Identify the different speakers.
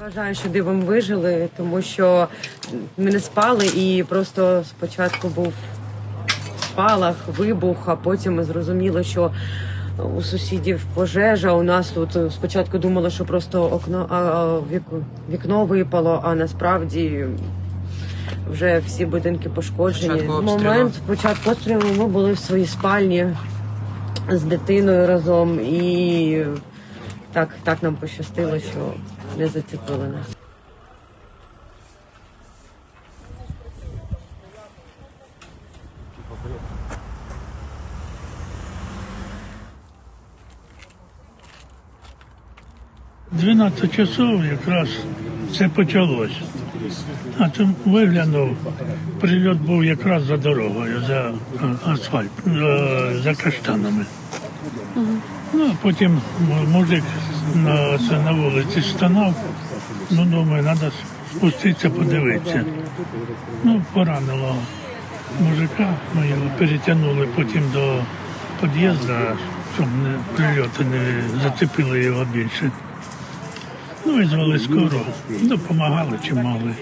Speaker 1: Вважаю, що дивом вижили, тому що ми не спали і просто спочатку був спалах, вибух, а потім ми зрозуміли, що у сусідів пожежа. У нас тут спочатку думали, що просто окно а, вікно випало, а насправді вже всі будинки пошкоджені.
Speaker 2: Початку.
Speaker 1: Момент початку обстрілу ми були в своїй спальні з дитиною разом і так, так нам пощастило, що не зацепили нас.
Speaker 3: – 12 часов якраз це почалось. А там виглянув, прильот був якраз за дорогою, за асфальт, за, за каштанами. Ну, а потім мужик на, на вулиці стонав. Ну, думаю, треба спуститися, подивитися. Ну, поранило мужика, ми його перетягнули потім до під'їзду, щоб не, прильоти не зацепили його більше. Ну, визвали скоро, допомагали чи могли.